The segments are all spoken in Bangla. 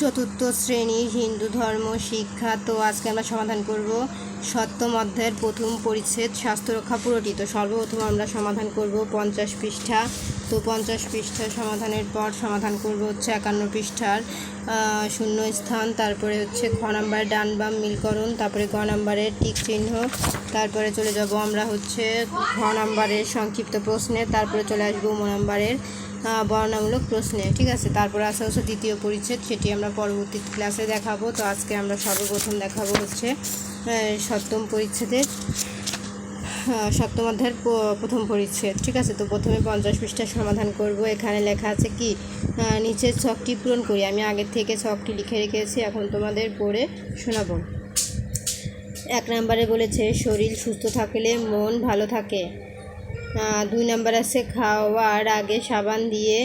চতুর্থ শ্রেণির হিন্দু ধর্ম শিক্ষা। তো আজকে আমরা সমাধান করব সপ্তম অধ্যায়ের প্রথম পরিচ্ছেদ, স্বাস্থ্য রক্ষা পুরোটি। তো সর্বপ্রথম আমরা সমাধান করব পঞ্চাশ পৃষ্ঠা। তো পঞ্চাশ পৃষ্ঠা সমাধানের পর সমাধান করব হচ্ছে একান্ন পৃষ্ঠার শূন্য স্থান। তারপরে হচ্ছে খ নাম্বার ডান বাম মিলকরণ তারপরে গ নাম্বারের টিক চিহ্ন। তারপরে চলে যাব আমরা হচ্ছে ঘ নাম্বারের সংক্ষিপ্ত প্রশ্নে। তারপরে চলে আসব ম নাম্বারের আহ, বর্ণনামূলক প্রশ্নে। ঠিক আছে তারপরে আসা হচ্ছে দ্বিতীয় পরিচ্ছেদ সেটি আমরা পরবর্তী ক্লাসে দেখাবো। তো আজকে আমরা সর্বপ্রথম দেখাবো হচ্ছে সপ্তম পরিচ্ছেদের সপ্তম অধ্যায়ের প্রথম পরিচ্ছেদ। ঠিক আছে তো প্রথমে পঞ্চাশ পৃষ্ঠার সমাধান করব। এখানে লেখা আছে কি নিচের ছকটি পূরণ করি। আমি আগের থেকে ছকটি লিখে রেখেছি এখন তোমাদের পড়ে শোনাবো। এক নম্বরে বলেছে শরীর সুস্থ থাকলে মন ভালো থাকে। দুই নাম্বার আছে খাওয়ার আগে সাবান দিয়ে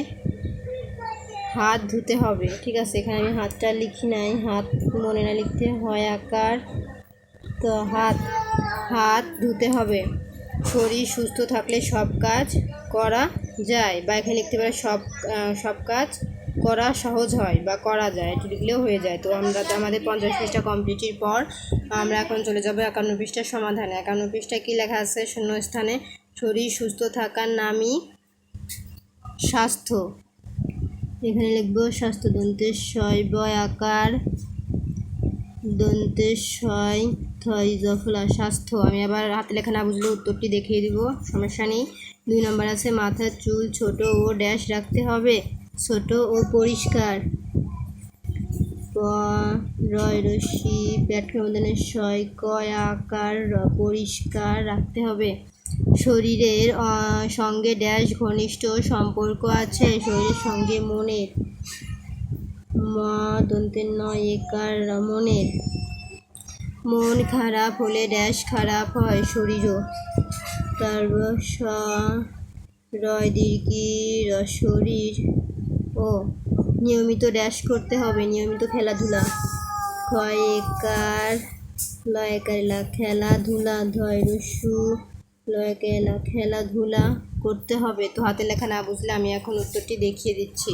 হাত ধুতে হবে। ঠিক আছে, এখানে আমি হাতটা লিখি নাই। হাত মনে না লিখতে হয় আকার। তো হাত হাত ধুতে হবে। শরীর সুস্থ থাকলে সব কাজ করা যায় বা এখানে লিখতে পারে সব সব কাজ করা সহজ হয় বা করা যায়। এটি লিখলেও হয়ে যায়। তো আমরা তো আমাদের পঞ্চাশ পৃষ্ঠা কমপ্লিটের পর আমরা এখন চলে যাব একান্ন পৃষ্ঠার সমাধানে। একান্ন পৃষ্ঠায় কী লেখা আছে? শূন্য স্থানে শরীর সুস্থ থাকার নামই স্বাস্থ্য। এখানে লিখব, স্বাস্থ্য দন্তের শয় বয় আকার দন্তের শয় থয় জফলা স্বাস্থ্য। আমি আবার হাতে লেখা না বুঝলে উত্তরটি দেখিয়ে দিব, সমস্যা নেই। দুই নম্বর আছে, মাথার চুল ছোট ও ড্যাশ রাখতে হবে, ছোট ও পরিষ্কার। রয় রশ্মি পেট ক্ষমদানের শয় কয় আকার পরিষ্কার রাখতে হবে। শরীরের সঙ্গে ড্যাশ ঘনিষ্ঠ সম্পর্ক আছে, শরীরের সঙ্গে মনের, ম দন্তের নয়, একার মনের। মন খারাপ হলে ড্যাশ খারাপ হয়, শরীরও। স রয় দীর্ঘি শরীর। ও, নিয়মিত ড্যাশ করতে হবে, নিয়মিত খেলাধুলা। ক্ষয় একার, লয় একারিলা খেলাধুলা, ধয় রসু লয় না খেলাধুলা করতে হবে। তো হাতে লেখা না বুঝলে আমি এখন উত্তরটি দেখিয়ে দিচ্ছি।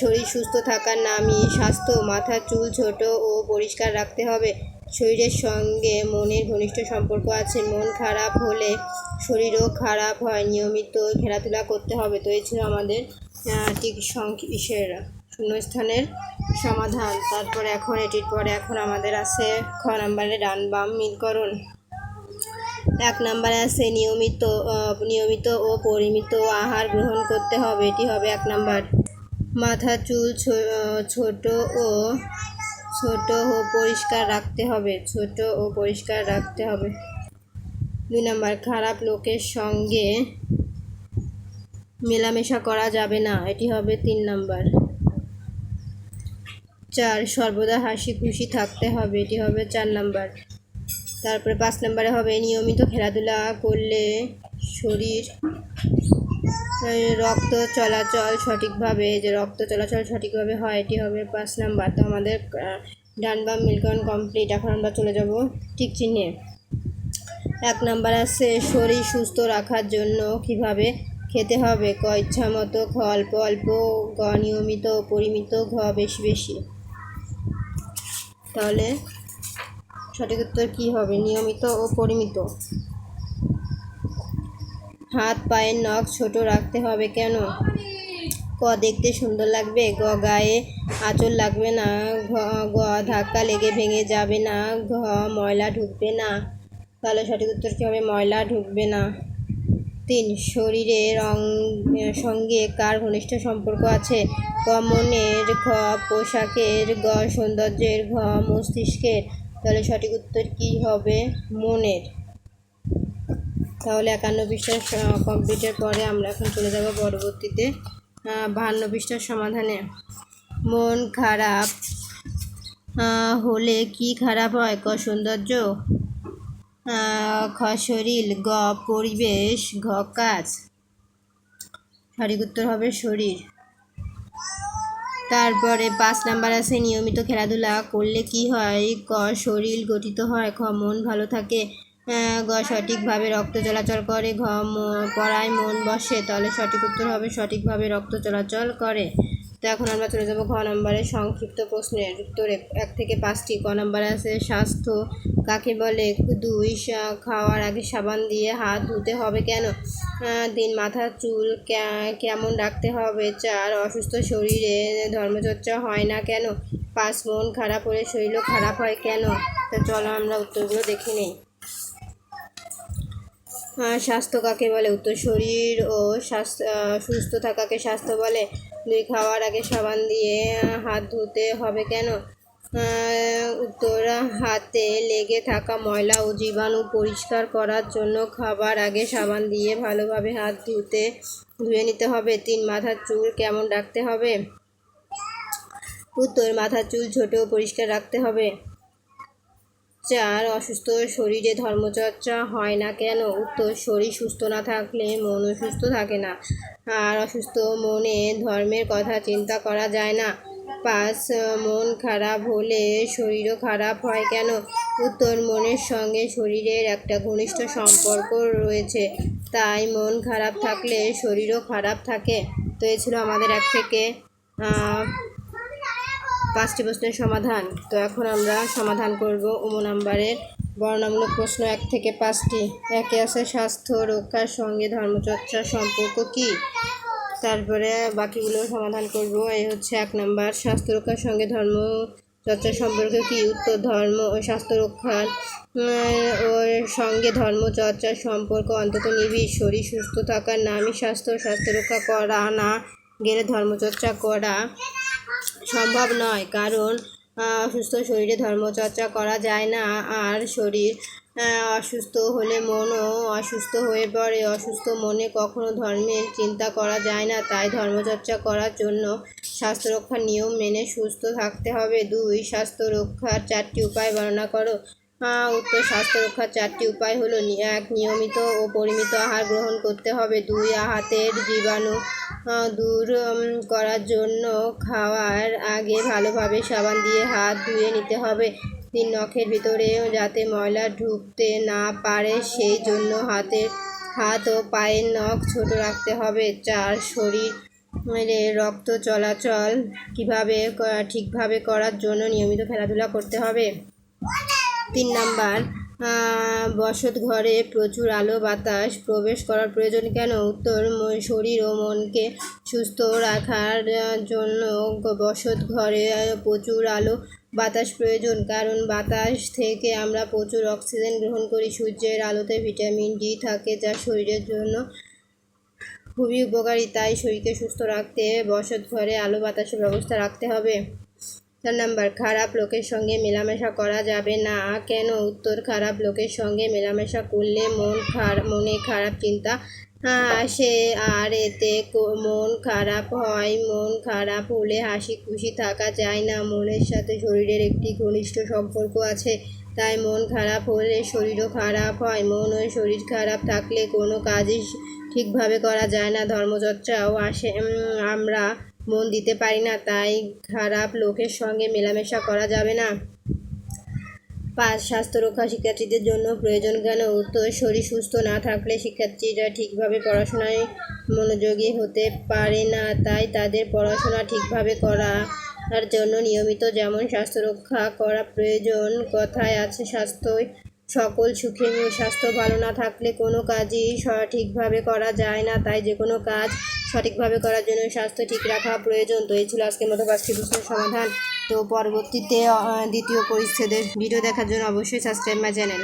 শরীর সুস্থ থাকার নামই স্বাস্থ্য মাথার চুল ছোট ও পরিষ্কার রাখতে হবে। শরীরের সঙ্গে মনের ঘনিষ্ঠ সম্পর্ক আছে। মন খারাপ হলে শরীরও খারাপ হয়। নিয়মিত খেলাধুলা করতে হবে। তো এই ছিল আমাদের ঠিক সংখ্যের শূন্যস্থানের সমাধান। তারপরে এখন, এটির পরে এখন আমাদের আছে খ নাম্বারে ডান বাম মিলকরণ। এক নম্বরে আছে নিয়মিত নিয়মিত ও পরিমিত আহার গ্রহণ করতে হবে, এটি হবে এক নাম্বার। মাথা, চুল ছোট ও ছোট ও পরিষ্কার রাখতে হবে, ছোট ও পরিষ্কার রাখতে হবে। দুই নাম্বার, খারাপ লোকের সঙ্গে মেলামেশা করা যাবে না, এটি হবে তিন নাম্বার। চার, সর্বদা হাসি খুশি থাকতে হবে, এটি হবে চার নাম্বার। তারপরে পাঁচ নম্বরে হবে নিয়মিত খেলাধুলা করলে শরীর রক্ত চলাচল সঠিকভাবে, যে রক্ত চলাচল সঠিকভাবে হয়, এটি হবে পাঁচ নাম্বার। তো আমাদের ডান বাম মিল্কন কমপ্লিট এখন আমরা চলে যাব ঠিক চিহ্নে। এক নাম্বার আছে শরীর সুস্থ রাখার জন্য কীভাবে খেতে হবে? ক ইচ্ছা মতো খ অল্প অল্প গ নিয়মিত, পরিমিত, ঘ বেশি বেশি। তাহলে সঠিক উত্তর কী হবে? নিয়মিত ও পরিমিত। হাত, পায়ের নখ ছোট রাখতে হবে কেন? ক, দেখতে সুন্দর লাগবে? গ, গায়ে আঁচল লাগবে না? ঘ, গ, ধাক্কা লেগে ভেঙে যাবে না? ঘ, ময়লা ঢুকবে না? তাহলে সঠিক উত্তর কী হবে? ময়লা ঢুকবে না। তিন শরীরের অং- সঙ্গে কার ঘনিষ্ঠ সম্পর্ক আছে? ক, মনের ঘ পোশাকের, গ, সৌন্দর্যের, ঘ, মস্তিষ্কের তাহলে সঠিক উত্তর কী হবে? মনের। তাহলে একান্ন পৃষ্ঠার কমপ্লিটের পরে আমরা এখন চলে যাব পরবর্তীতে। বাহান্ন পৃষ্ঠার সমাধানে। মন খারাপ হলে কি খারাপ হয়? ক, সৌন্দর্য। খ, শরীর। গ, পরিবেশ। ঘ, কাজ। সঠিক উত্তর হবে শরীর। তারপরে পাঁচ নাম্বার আছে, নিয়মিত খেলাধুলা করলে কি হয়? ক শরীর গঠিত হয় খ মন ভালো থাকে। গ, সঠিকভাবে রক্ত চলাচল করে, ঘ পড়ায় মন বসে তাহলে সঠিক উত্তর হবে, সঠিকভাবে রক্ত চলাচল করে। তো এখন আমরা চলে যাব ঘ নম্বরের সংক্ষিপ্ত প্রশ্নের উত্তরে এক থেকে পাঁচটি। ক নম্বরে আছে, স্বাস্থ্য কাকে বলে? দুই খাওয়ার আগে সাবান দিয়ে হাত ধুতে হবে কেন? তিন মাথার চুল কেমন রাখতে হবে? চার, অসুস্থ শরীরে ধর্মচর্চা হয় না কেন? পাঁচ, মন খারাপ হলে শরীরও খারাপ হয় কেন? তো চলো আমরা উত্তরগুলো দেখে নিই। স্বাস্থ্য কাকে বলে? উত্তর শরীর ও স্বাস্থ্য সুস্থ থাকাকে স্বাস্থ্য বলে। দুই খাওয়ার আগে সাবান দিয়ে হাত ধুতে হবে কেন? উত্তর, হাতে লেগে থাকা ময়লা ও জীবাণু পরিষ্কার করার জন্য খাবার আগে সাবান দিয়ে ভালোভাবে হাত ধুতে, ধুয়ে নিতে হবে। তিন, মাথার চুল কেমন রাখতে হবে? উত্তর, মাথার চুল ছোট পরিষ্কার রাখতে হবে। চার, অসুস্থ শরীরে ধর্মচর্চা হয় না কেন? উত্তর, শরীর সুস্থ না থাকলে মনও সুস্থ থাকে না। আর অসুস্থ মনে ধর্মের কথা চিন্তা করা যায় না। পাঁচ, মন খারাপ হলে শরীরও খারাপ হয় কেন? উত্তর, মনের সঙ্গে শরীরের একটা ঘনিষ্ঠ সম্পর্ক রয়েছে। তাই মন খারাপ থাকলে শরীরও খারাপ থাকে। তো এ ছিল আমাদের এক থেকে পাঁচটি প্রশ্নের সমাধান। তো এখন আমরা সমাধান করব উম নাম্বারের বর্ণামূলক প্রশ্ন এক থেকে পাঁচটি। একে আছে স্বাস্থ্য রক্ষার সঙ্গে ধর্মচর্চার সম্পর্ক কি? তারপরে বাকিগুলো সমাধান করব। এই হচ্ছে এক নাম্বার, স্বাস্থ্য রক্ষার সঙ্গে ধর্ম চর্চার সম্পর্ক কি? উত্তর, ধর্ম ও স্বাস্থ্য রক্ষার ওর সঙ্গে ধর্মচর্চার সম্পর্ক অন্তত নিবিড়। শরীর সুস্থ থাকার নামই স্বাস্থ্য। স্বাস্থ্য রক্ষা করা না গেলে ধর্মচর্চা করা সম্ভব নয়, কারণ অসুস্থ শরীরে ধর্মচর্চা করা যায় না। আর শরীর অসুস্থ হলে মনও অসুস্থ হয়ে পড়ে। অসুস্থ মনে কখনো ধর্মের চিন্তা করা যায় না। তাই ধর্মচর্চা করার জন্য স্বাস্থ্য রক্ষার নিয়ম মেনে সুস্থ থাকতে হবে। দুই, স্বাস্থ্য রক্ষার চারটি উপায় বর্ণনা করো। উত্তর স্বাস্থ্য রক্ষার চারটি উপায় হলো এক, নিয়মিত ও পরিমিত আহার গ্রহণ করতে হবে। দুই হাতের জীবাণু দূর করার জন্য খাওয়ার আগে ভালোভাবে সাবান দিয়ে হাত ধুয়ে নিতে হবে। তিন, নখের ভিতরে যাতে ময়লা ঢুকতে না পারে, সেই জন্য হাতের হাত ও পায়ের নখ ছোট রাখতে হবে। চার, শরীর রক্ত চলাচল কীভাবে ঠিকভাবে করার জন্য নিয়মিত খেলাধুলা করতে হবে। তিন নাম্বার বসত ঘরে প্রচুর আলো, বাতাস, প্রবেশ করার প্রয়োজন কেন? উত্তর শরীর ও মনকে সুস্থ রাখার জন্য বসত ঘরে প্রচুর আলো, বাতাস প্রয়োজন। কারণ বাতাস থেকে আমরা প্রচুর অক্সিজেন গ্রহণ করি। সূর্যের আলোতে ভিটামিন ডি থাকে যা শরীরের জন্য খুবই উপকারী। তাই শরীরকে সুস্থ রাখতে বসত ঘরে আলো, বাতাসের ব্যবস্থা রাখতে হবে। চার নাম্বার। খারাপ লোকের সঙ্গে মেলামেশা করা যাবে না। কেন উত্তর খারাপ লোকের সঙ্গে মেলামেশা করলে মন খারাপ মনে খারাপ চিন্তা আসে? আর এতে মন খারাপ হয়। মন খারাপ হলে হাসি খুশি থাকা যায় না। মনের সাথে শরীরের একটি ঘনিষ্ঠ সম্পর্ক আছে, তাই মন খারাপ হলে শরীরও খারাপ হয়। মন ও শরীর খারাপ থাকলে কোনো কাজই ঠিকভাবে করা যায় না। ধর্মচর্চাও আসে। আমরা মন দিতে পারি না, তাই খারাপ লোকের সঙ্গে মেলামেশা করা যাবে না। পাঁচ স্বাস্থ্য রক্ষা শিক্ষার্থীদের জন্য প্রয়োজন কেন? উত্তর, শরীর সুস্থ না থাকলে শিক্ষার্থীরা ঠিকভাবে পড়াশোনায় মনোযোগী হতে পারে না, তাই তাদের পড়াশোনা ঠিকভাবে করার জন্য নিয়মিত যেমন স্বাস্থ্য রক্ষা করা প্রয়োজন, কথায় আছে স্বাস্থ্যই সকল সুখে স্বাস্থ্য ভালো না থাকলে কোনো কাজই সঠিকভাবে করা যায় না, তাই যে কোনো কাজ সঠিকভাবে করার জন্য স্বাস্থ্য ঠিক রাখা প্রয়োজন। তো এই ছিল আজকের মতো পাঁচটি প্রশ্নের সমাধান। তো পরবর্তীতে দ্বিতীয় পরিচ্ছেদের ভিডিও দেখার জন্য অবশ্যই সাবস্ক্রাইব মাই চ্যানেল